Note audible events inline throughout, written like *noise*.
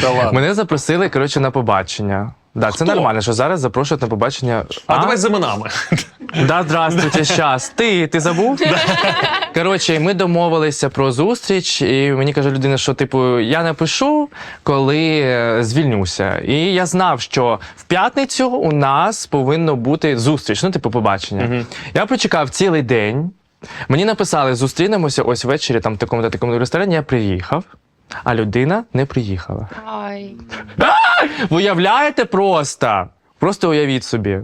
Та ладно. Мене запросили, коротше, на побачення. Да, це Хто? нормально, що зараз запрошують на побачення. А, давай з іменами. Да, здравствуйте, щас. Ти, ти забув? Коротше, ми домовилися про зустріч, і мені каже людина, що типу я напишу, коли е, звільнюся. І я знав, що в п'ятницю у нас повинно бути зустріч, ну, типу, побачення. Я почекав цілий день. Мені написали, зустрінемося ось ввечері, там в такому-то такому ресторані. Я приїхав, а людина не приїхала. Ай. Ви *laughs* уявляєте просто? Просто уявіть собі.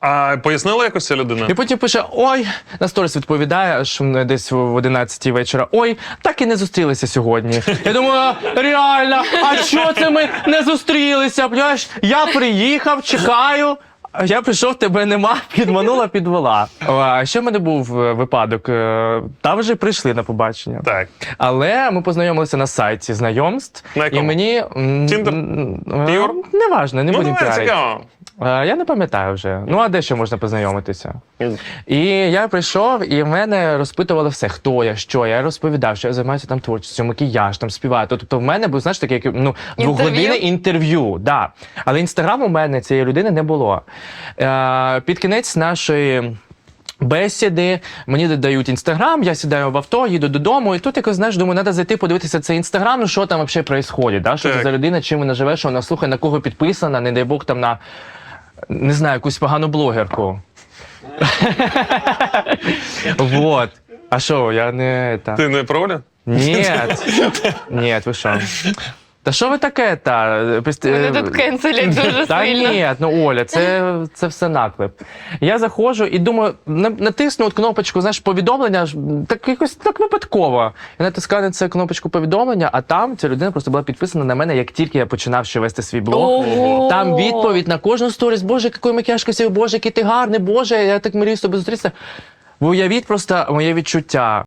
А пояснила якось ця людина? І потім пише: Ой, на сторіс відповідає, що десь в 11 вечора. Ой, так і не зустрілися сьогодні. Я думаю, реально, а що це ми не зустрілися? Понимаєш, я приїхав, чекаю. Я прийшов, тебе нема, підманула, підвела. А ще в мене був е, випадок. е, Там вже прийшли на побачення. Так. Але ми познайомилися на сайті знайомств. На якому? І мені. Тіндер? Неважно, не Ну, будемо піарити. цікаво. Е, Я не пам'ятаю вже. Ну, а де ще можна познайомитися? І я прийшов, і в мене розпитували все, хто я, що я. Я розповідав, що я займаюся там творчістю, макіяж, там співаю. Тобто в мене був, знаєш, таке, як, ну, двохгодинне інтерв'ю. Да. Але інстаграм у мене цієї людини не було. Е, Під кінець нашої. Бесіди, мені додають інстаграм, я сідаю в авто, їду додому, і тут якось знаєш, думаю, треба зайти подивитися цей інстаграм, ну що там взагалі відбувається, да? що це за людина, чим вона живе, що вона слухає, на кого підписана, не дай Бог там на не знаю, якусь погану блогерку. Вот. А що, я не. Та... Ти не про Олю? Ні. Ні, ви що? Та що ви таке? Та? Піст- Мене тут кенселять дуже *laughs* Та сильно. ні, ну Оля, це, це все наклеп. Я заходжу і думаю, натисну от кнопочку, знаєш, повідомлення, так якось так випадково. Я натискаю на цю кнопочку повідомлення, а там ця людина просто була підписана на мене, як тільки я починав ще вести свій блог. Ого. Там відповідь на кожну сторіс, боже, який макіяж красивий, боже, який ти гарний, боже, я так мрію з тобою зустрітися. Ви уявіть просто моє відчуття.